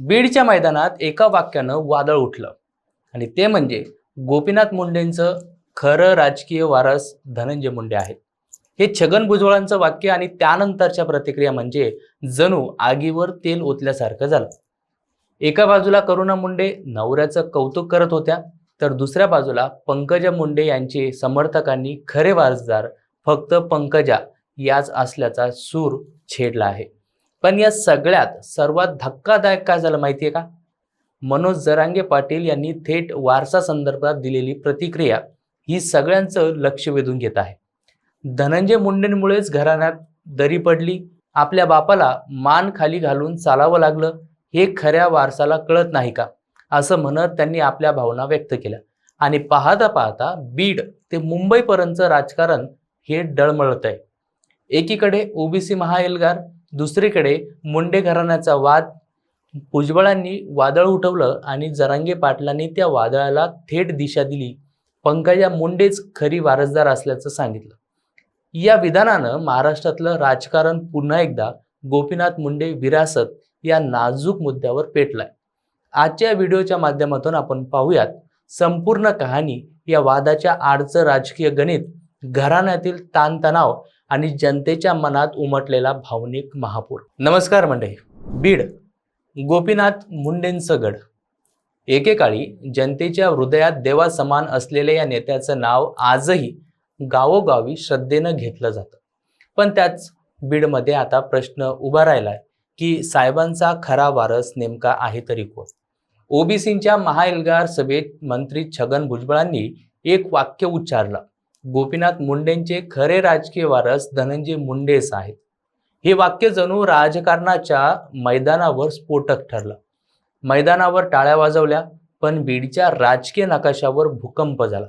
बीडच्या मैदानात एका वाक्यानं वादळ उठलं. आणि ते म्हणजे गोपीनाथ मुंडेंचं खरं राजकीय वारस धनंजय मुंडे आहेत. हे छगन भुजबळांचं वाक्य आणि त्यानंतरच्या प्रतिक्रिया म्हणजे जणू आगीवर तेल ओतल्यासारखं झालं. एका बाजूला करुणा मुंडे नवऱ्याचं कौतुक करत होत्या तर दुसऱ्या बाजूला पंकजा मुंडे यांचे समर्थकांनी खरे वारसदार फक्त पंकजा याच असल्याचा सूर छेडला आहे. पण या सगळ्यात सर्वात धक्कादायक काय झालं माहिती आहे का? मनोज जरांगे पाटील यांनी थेट वारसा संदर्भात दिलेली प्रतिक्रिया ही सगळ्यांचं लक्ष वेधून घेत आहे. धनंजय मुंडेंमुळेच घराण्यात दरी पडली. आपल्या बापाला मान खाली घालून चालावं लागलं. हे खऱ्या वारसाला कळत नाही का? असं म्हणत त्यांनी आपल्या भावना व्यक्त केल्या. आणि पाहता पाहता बीड ते मुंबईपर्यंतचं राजकारण हे डळमळत आहे एकीकडे ओबीसी महाएल्गार दुसरीकडे मुंडे घराण्याचा वाद भुजबळांनी वादळ उठवलं आणि जरांगे पाटलांनी त्या वादळाला थेट दिशा दिली. पंकजा मुंडेच खरी वारसदार असल्याचं सांगितलं. या विधानानं महाराष्ट्रातलं राजकारण पुन्हा एकदा गोपीनाथ मुंडे विरासत या नाजूक मुद्द्यावर पेटलाय. आजच्या व्हिडिओच्या माध्यमातून आपण पाहूयात संपूर्ण कहाणी या वादाच्या आडचं राजकीय गणित घराण्यातील ताणतणाव आणि जनतेच्या मनात उमटलेला भावनिक महापूर. नमस्कार मंडळी. बीड गोपीनाथ मुंडेंचं गड एकेकाळी जनतेच्या हृदयात देवासमान असलेल्या या नेत्याचं नाव आजही गावोगावी श्रद्धेनं घेतलं जातं. पण त्याच बीडमध्ये आता प्रश्न उभा राहिलाय की साहेबांचा खरा वारस नेमका आहे तरी कोण? ओबीसींच्या महाएल्गार सभेत मंत्री छगन भुजबळांनी एक वाक्य उच्चारलं. गोपीनाथ मुंडेंचे खरे राजकीय वारस धनंजय मुंडेच आहेत हे वाक्य जणू राजकारणाच्या मैदानावर स्फोटक ठरलं. मैदानावर टाळ्या वाजवल्या पण बीडच्या राजकीय नकाशावर भूकंप झाला.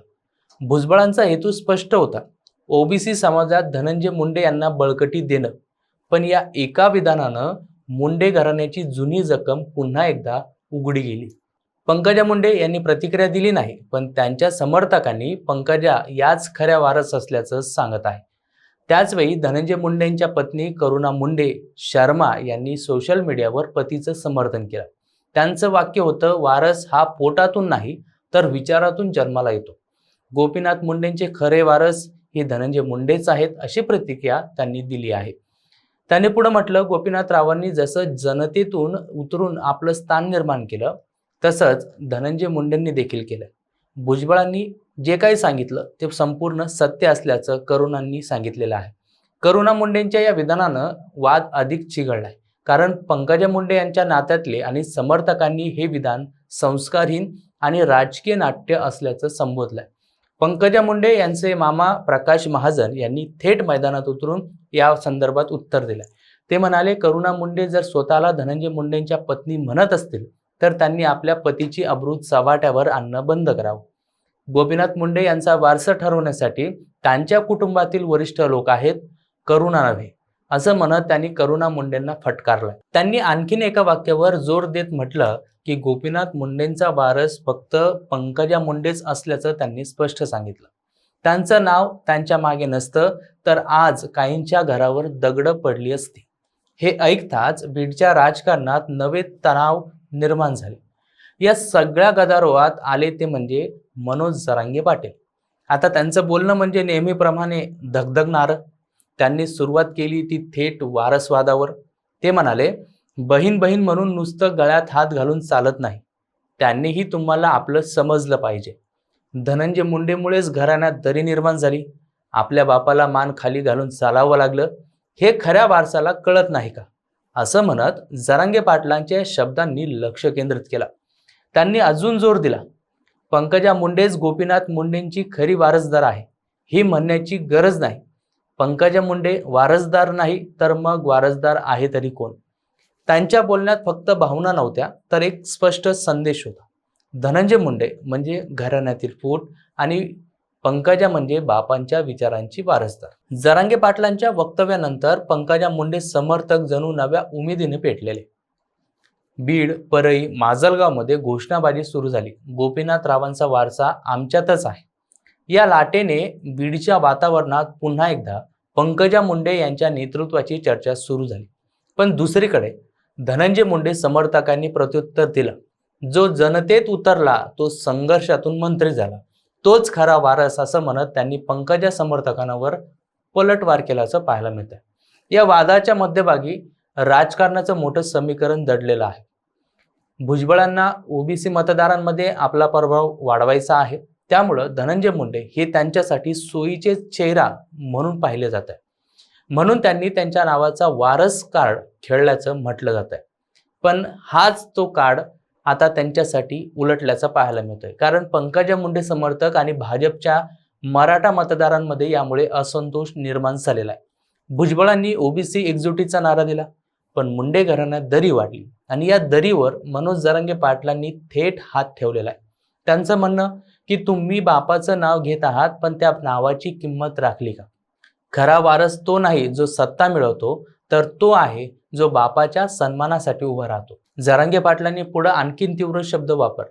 भुजबळांचा हेतू स्पष्ट होता. ओबीसी समाजात धनंजय मुंडे यांना बळकटी देणं. पण या एका विधानानं मुंडे घराण्याची जुनी जखम पुन्हा एकदा उघडी गेली. पंकजा मुंडे यांनी प्रतिक्रिया दिली नाही पण त्यांच्या समर्थकांनी पंकजा याच खऱ्या वारस असल्याचं सांगत आहे. त्याचवेळी धनंजय मुंडेंच्या पत्नी करुणा मुंडे शर्मा यांनी सोशल मीडियावर पतीचं समर्थन केलं. त्यांचं वाक्य होतं वारस हा पोटातून नाही तर विचारातून जन्माला येतो. गोपीनाथ मुंडेंचे खरे वारस हे धनंजय मुंडेच आहेत अशी प्रतिक्रिया त्यांनी दिली आहे. त्याने पुढे म्हटलं गोपीनाथ रावांनी जसं जनतेतून उतरून आपलं स्थान निर्माण केलं तसंच धनंजय मुंडेंनी देखील केलं. भुजबळांनी जे काही सांगितलं ते संपूर्ण सत्य असल्याचं करुणांनी सांगितलेलं आहे. करुणा मुंडेंच्या या विधानानं वाद अधिक चिघळलाय. कारण पंकजा मुंडे यांच्या नात्यातले आणि समर्थकांनी हे विधान संस्कारहीन आणि राजकीय नाट्य असल्याचं संबोधलंय. पंकजा मुंडे यांचे मामा प्रकाश महाजन यांनी थेट मैदानात उतरून या संदर्भात उत्तर दिलंय. ते म्हणाले करुणा मुंडे जर स्वतःला धनंजय मुंडेंच्या पत्नी म्हणत असतील तर त्यांनी आपल्या पतीची अब्रू चव्हाट्यावर आणणं बंद करावं. गोपीनाथ मुंडे यांचा वारसा ठरवण्यासाठी त्यांच्या कुटुंबातील वरिष्ठ लोक आहेत करुणा नव्हे असं म्हणत त्यांनी करुणा मुंडेंना फटकारलं. त्यांनी आणखीन एका वाक्यावर जोर देत म्हटलं की गोपीनाथ मुंडेंचा वारस फक्त पंकजा मुंडेच असल्याचं त्यांनी स्पष्ट सांगितलं. त्यांचं नाव त्यांच्या मागे नसतं तर आज काहींच्या घरावर दगड पडली असती. हे ऐकताच बीडच्या राजकारणात नवे तणाव निर्माण झाले. या सगळ्या गदारोळात आले ते म्हणजे मनोज जरांगे पाटील. आता त्यांचं बोलणं म्हणजे नेहमीप्रमाणे धगधगणारं. त्यांनी सुरुवात केली ती थेट वारसवादावर. ते म्हणाले बहीण बहीण म्हणून नुसतं गळ्यात हात घालून चालत नाही. त्यांनीही तुम्हाला आपलं समजलं पाहिजे. धनंजय मुंडेमुळेच घराण्यात दरी निर्माण झाली. आपल्या बापाला मान खाली घालून चालावं लागलं. हे खऱ्या वारसाला कळत नाही का? असं म्हणत जरांगे पाटलांच्या शब्दांनी लक्ष केंद्रित केलं. त्यांनी अजून जोर दिला. पंकजा मुंडेच गोपीनाथ मुंडेंची खरी वारसदार आहे ही म्हणण्याची गरज नाही. पंकजा मुंडे वारसदार नाही तर मग वारसदार आहे तरी कोण? त्यांच्या बोलण्यात फक्त भावना नव्हत्या तर एक स्पष्ट संदेश होता. धनंजय मुंडे म्हणजे घराण्यातील फूट आणि पंकजा म्हणजे बापांच्या विचारांची वारसदार. जरांगे पाटलांच्या वक्तव्यानंतर पंकजा मुंडे समर्थक जणू नव्या उमेदीने पेटलेले. बीड परळी माजलगावमध्ये घोषणाबाजी सुरू झाली. गोपीनाथ रावांचा वारसा आमच्यातच आहे. या लाटेने बीडच्या वातावरणात पुन्हा एकदा पंकजा मुंडे यांच्या नेतृत्वाची चर्चा सुरू झाली. पण दुसरीकडे धनंजय मुंडे समर्थकांनी प्रत्युत्तर दिलं. जो जनतेत उतरला तो संघर्षातून मंत्री झाला. तोच खरा वारस असं म्हणत त्यांनी पंकजा समर्थकांवर पलटवार केल्याचं पाहायला मिळतंय. या वादाच्या मध्यभागी राजकारणाचं मोठं समीकरण दडलेलं आहे. भुजबळांना ओबीसी मतदारांमध्ये आपला प्रभाव वाढवायचा आहे. त्यामुळं धनंजय मुंडे हे त्यांच्यासाठी सोयीचे चेहरा म्हणून पाहिले जात आहे म्हणून त्यांनी त्यांच्या नावाचा वारस कार्ड खेळल्याचं म्हटलं जात आहे पण हाच तो कार्ड आता त्यांच्यासाठी उलटल्याचं पाहायला मिळतोय. कारण पंकजा मुंडे समर्थक आणि भाजपच्या मराठा मतदारांमध्ये यामुळे असंतोष निर्माण झालेला आहे. भुजबळांनी ओबीसी एकजुटीचा नारा दिला पण मुंडे घराण्यात दरी वाढली आणि या दरीवर मनोज जरांगे पाटलांनी थेट हात ठेवलेला आहे. त्यांचं म्हणणं की तुम्ही बापाचं नाव घेत आहात पण त्या नावाची किंमत राखली का? खरा वारस तो नाही जो सत्ता मिळवतो तर तो आहे जो बापाच्या सन्मानासाठी उभा राहतो. जरांगे पाटलांनी पुढं आणखीन तीव्र शब्द वापर.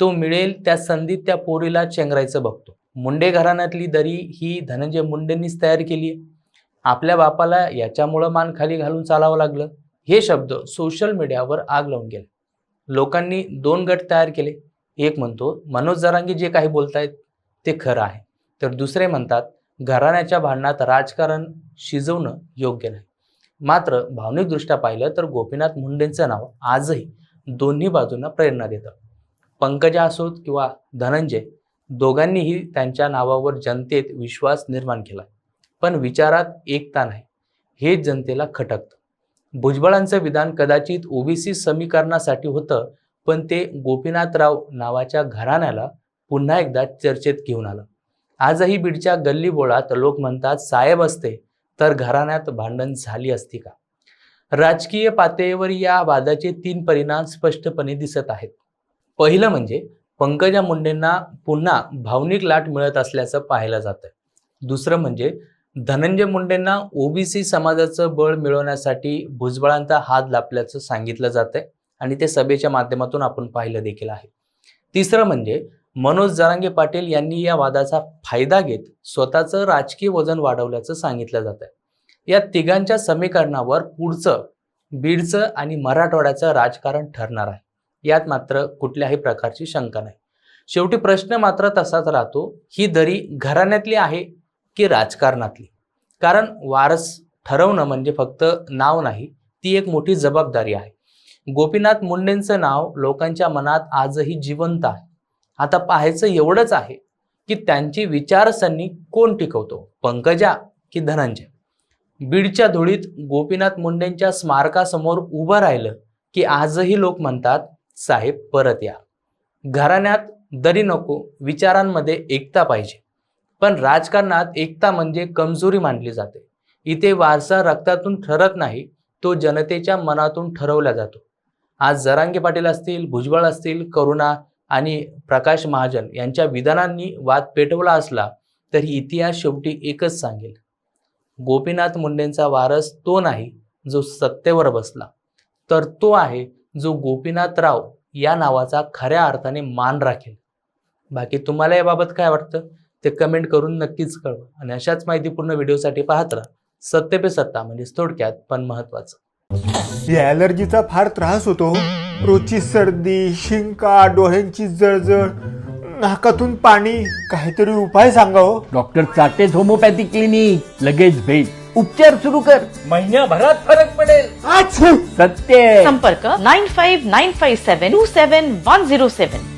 तो मिळेल त्या संधीत त्या पोरीला चेंगरायचं बघतो. मुंडे घराण्यातली दरी ही धनंजय मुंडेंनीच तयार केली आपल्या बापाला याच्यामुळं मान खाली घालून चालावं लागलं. हे शब्द सोशल मीडियावर आग लावून गेले. लोकांनी दोन गट तयार केले. एक म्हणतो मनोज जरांगे जे काही बोलतायत ते खरं आहे. तर दुसरे म्हणतात घराण्याच्या भांडणात राजकारण शिजवणं योग्य नाही. मात्र भावनिकदृष्ट्या पाहिलं तर गोपीनाथ मुंडेंचं नाव आजही दोन्ही बाजूंना प्रेरणा देतं. पंकजा असोत किंवा धनंजय दोघांनीही त्यांच्या नावावर जनतेत विश्वास निर्माण केला. पण विचारात एकता नाही हे जनतेला खटकतं. भुजबळांचं विधान कदाचित ओबीसी समीकरणासाठी होतं पण ते गोपीनाथराव नावाच्या घराण्याला पुन्हा एकदा चर्चेत घेऊन आलं. आजही बीडच्या गल्ली बोळात लोक म्हणतात साहेब असते तर घराण्यात भांडण झाली असती का? राजकीय पातळीवर या वादाचे तीन परिणाम स्पष्टपणे दिसत आहेत. पहिलं म्हणजे पंकजा मुंडेंना पुन्हा भावनिक लाट मिळत असल्याचं पाहायला जातं दुसरं म्हणजे धनंजय मुंडेंना ओबीसी समाजाचं बळ मिळवण्यासाठी भुजबळांचा हात लापल्याचं सांगितलं जातंय आणि ते सभेच्या माध्यमातून आपण पाहिलं देखील आहे. तिसरं म्हणजे मनोज जरांगे पाटील यांनी या वादाचा फायदा घेत स्वतःचं राजकीय वजन वाढवल्याचं सांगितलं जात आहे या तिघांच्या समीकरणावर पुढचं बीडचं आणि मराठवाड्याचं राजकारण ठरणार आहे. यात मात्र कुठल्याही प्रकारची शंका नाही. शेवटी प्रश्न मात्र तसाच राहतो ही दरी घराण्यातली आहे की राजकारणातली? कारण वारस ठरवणं म्हणजे फक्त नाव नाही ती एक मोठी जबाबदारी आहे. गोपीनाथ मुंडेंचं नाव लोकांच्या मनात आजही जिवंत आहे. आता पाहायचं एवढंच आहे की त्यांची विचारसरणी कोण टिकवतो? पंकजा की धनंजय? बीडच्या धुळीत गोपीनाथ मुंडेंच्या स्मारकासमोर उभं राहिलं की आजही लोक म्हणतात साहेब परत या. घराण्यात दरी नको विचारांमध्ये एकता पाहिजे. पण राजकारणात एकता म्हणजे कमजोरी मानली जाते. इथे वारसा रक्तातून ठरत नाही तो जनतेच्या मनातून ठरवला जातो. आज जरांगे पाटील असतील भुजबळ असतील करुणा आणि प्रकाश महाजन यांच्या विधानांनी वाद पेटवला असला तरी इतिहास शेवटी एकच सांगेल. गोपीनाथ मुंडेंचा वारस तो नाही जो सत्तेवर बसला. तर तो आहे जो गोपीनाथराव या नावाचा खऱ्या अर्थाने मान राखेल. बाकी तुम्हाला याबाबत काय वाटतं? ते कमेंट करून नक्कीच कळवा. आणि अशाच माहितीपूर्ण व्हिडिओसाठी पाहत राहा. सत्ते पे सत्ता म्हणजे थोडक्यात पण महत्वाचं या ॲलर्जीचा फार त्रास होतो हो. रोजची सर्दी शिंका डोळ्यांची जळजळ नाकातून पाणी काहीतरी उपाय सांगा हो. डॉक्टर चाटेज होमोपॅथी क्लिनिक लगेच भेट. उपचार सुरू कर. महिन्याभरात फरक पडेल! सत्य. संपर्क nine five nine five seven two seven one zero seven.